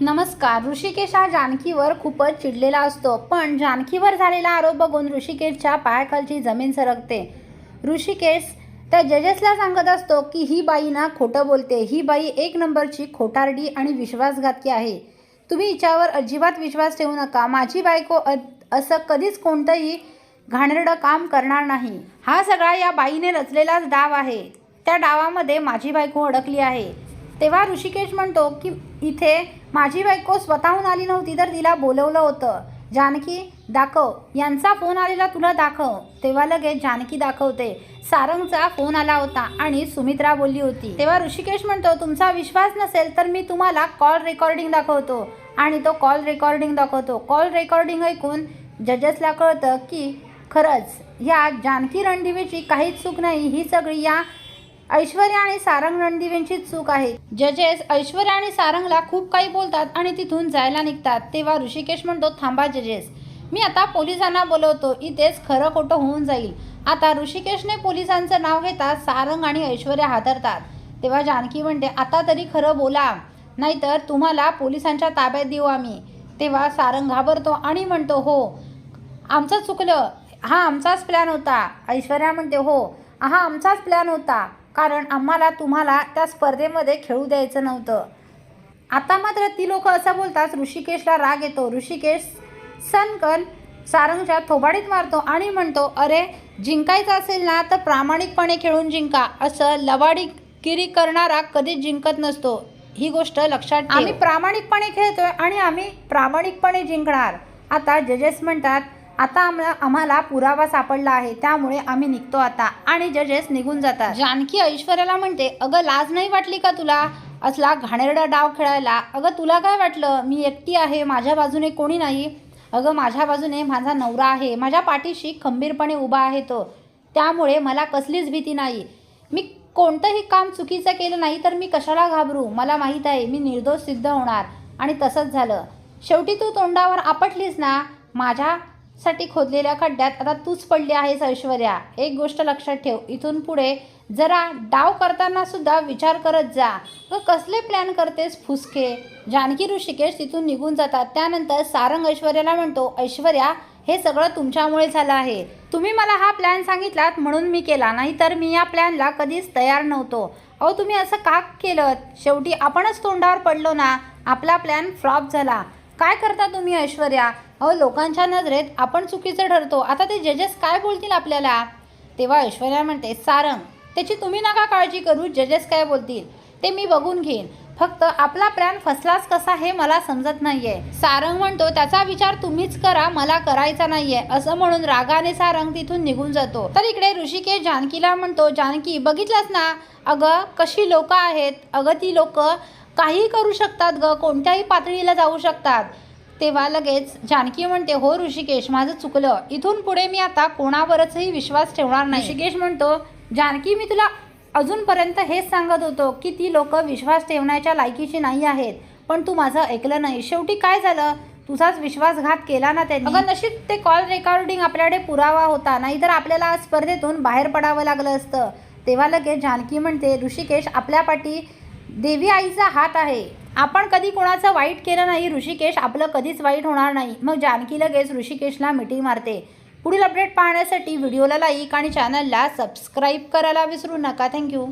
नमस्कार ऋषिकेश हा जानकीवर खूपच चिडलेला असतो पण जानकीवर झालेला आरोप बघून ऋषिकेशच्या पायाखालची जमीन सरकते. ऋषिकेश त्या जजेसला सांगत असतो की ही बाई ना खोटं बोलते. ही बाई एक नंबरची खोटारडी आणि विश्वासघातकी आहे. तुम्ही हिच्यावर अजिबात विश्वास ठेवू नका. माझी बायको असं कधीच कोणतंही घाणेरडं काम करणार नाही. हा सगळा या बाईने रचलेलाच डाव आहे. त्या डावामध्ये माझी बायको अडकली आहे. तेव्हा ऋषिकेश म्हणतो की इथे माझी बायको स्वतःहून आली नव्हती तर तिला बोलवलं होतं. जानकी दाखव. यांचा फोन आलेला तुला दाखव. तेव्हा लगेच जानकी दाखवते. सारंगचा फोन आला होता आणि सुमित्रा बोलली होती. तेव्हा ऋषिकेश म्हणतो तुमचा विश्वास नसेल तर मी तुम्हाला कॉल रेकॉर्डिंग दाखवतो. आणि तो कॉल रेकॉर्डिंग दाखवतो. कॉल रेकॉर्डिंग ऐकून जजेसला कळतं की खरंच ह्या जानकी रणदिवेची काहीच चूक नाही. ही सगळी या ऐश्वर्या आणि सारंग रणदिवेंचीच चूक आहे. जजेस ऐश्वर्या आणि सारंगला खूप काही बोलतात आणि तिथून जायला निघतात तेव्हा ऋषिकेश म्हणतो थांबा जजेस मी आता पोलिसांना बोलवतो इथेच खरं खोटं होऊन जाईल. आता ऋषिकेशने पोलिसांचं नाव घेता सारंग आणि ऐश्वर्या हादरतात. तेव्हा जानकी म्हणते आता तरी खरं बोला नाहीतर तुम्हाला पोलिसांच्या ताब्यात देऊ आम्ही. तेव्हा सारंग घाबरतो आणि म्हणतो हो आमचं चुकलं हा आमचाच प्लॅन होता. ऐश्वर्या म्हणते हो हा आमचाच प्लॅन होता. कारण आम्हाला तुम्हाला त्या स्पर्धेमध्ये खेळू द्यायचं नव्हतं. आता मात्र ती लोक असं बोलतात ऋषिकेशला राग येतो. ऋषिकेश सनकन सारंगच्या थोबाडीत मारतो आणि म्हणतो अरे जिंकायचं असेल ना तर प्रामाणिकपणे खेळून जिंका. असं लवाडीगिरी करणारा कधीच जिंकत नसतो. ही गोष्ट लक्षात आम्ही प्रामाणिकपणे खेळतोय आणि आम्ही प्रामाणिकपणे जिंकणार. आता जजेस म्हणतात आता आम्हाला आम्हाला पुरावा सापडला आहे त्यामुळे आम्ही निघतो आता. आणि जजेस निघून जातात. जानकी ऐश्वर्याला म्हणते अगं लाज नाही वाटली का तुला? असला घाणेरडा डाव खेळायला. अगं तुला काय वाटलं? मी एकटी आहे माझ्या बाजूने कोणी नाही. अगं माझ्या बाजूने माझा नवरा आहे. माझ्या पाठीशी खंबीरपणे उभा आहे तो. त्यामुळे मला कसलीच भीती नाही. मी कोणतंही काम चुकीचं केलं नाही तर मी कशाला घाबरू? मला माहीत आहे मी निर्दोष सिद्ध होणार. आणि तसंच झालं. शेवटी तू तोंडावर आपटलीस ना? माझ्या साठी खोदलेल्या खड्ड्यात. आता तूच पडली आहेस ऐश्वर्या. एक गोष्ट लक्षात ठेव. इथून पुढे जरा डाव करताना सुद्धा विचार करत जा. व कसले प्लॅन करतेस फुसके? जानकी ऋषिकेश तिथून निघून जातात. त्यानंतर सारंग ऐश्वर्याला म्हणतो ऐश्वर्या हे सगळं तुमच्यामुळे झालं आहे. तुम्ही मला हा प्लॅन सांगितलात म्हणून मी केला. नाहीतर मी या प्लॅनला कधीच तयार नव्हतो. अहो तुम्ही असं का केलं शेवटी आपणच तोंडावर पडलो ना. आपला प्लॅन फ्लॉप झाला. काय करता तुम्ही ऐश्वर्या? अहो लोकांच्या नजरेत आपण चुकीचं ठरतो. आता ते जजेस काय बोलतील आपल्याला? तेव्हा ऐश्वर्या म्हणते सारंग त्याची तुम्ही नका काळजी करू जजेस काय बोलतील? ते मी बघून घेईन. फक्त आपला प्लॅन फसलाच कसा हे मला समजत नाहीये. सारंग म्हणतो त्याचा विचार तुम्हीच करा मला करायचा नाहीये. असं म्हणून रागाने सारंग तिथून निघून जातो. तर इकडे ऋषिकेश जानकीला म्हणतो जानकी बघितलंस ना? अगं कशी लोक आहेत? अगं ती लोक काही करू शकतात ग कोणत्याही पातळीला जाऊ शकतात. तेव्हा लगेच जानकी म्हणते हो ऋषिकेश माझं चुकलं. इथून पुढे मी आता कोणावरचही विश्वास ठेवणार नाही. ऋषिकेश म्हणतो जानकी मी तुला अजूनपर्यंत हेच सांगत होतो की ती लोक विश्वास ठेवण्याच्या लायकीची नाही आहेत. पण तू माझं ऐकलं नाही. शेवटी काय झालं? तुझाच विश्वासघात केला ना त्यांनी. अगं नशीब ते कॉल रेकॉर्डिंग आपल्याकडे पुरावा होता. नाहीतर आपल्याला आज स्पर्धेतून बाहेर पडावं लागलं असतं. तेव्हा लगेच जानकी म्हणते ऋषिकेश आपल्या पाठी देवी आईचा हात आहे. आपण कधी कोणाचं वाईट केलं नाही ऋषिकेश आपलं कधीच वाईट होणार नाही. मग जानकी लगेच ऋषिकेशला मिठी मारते. पुढील अपडेट पाहण्यासाठी व्हिडिओला लाईक आणि चॅनलला सबस्क्राईब करायला विसरू नका. थँक्यू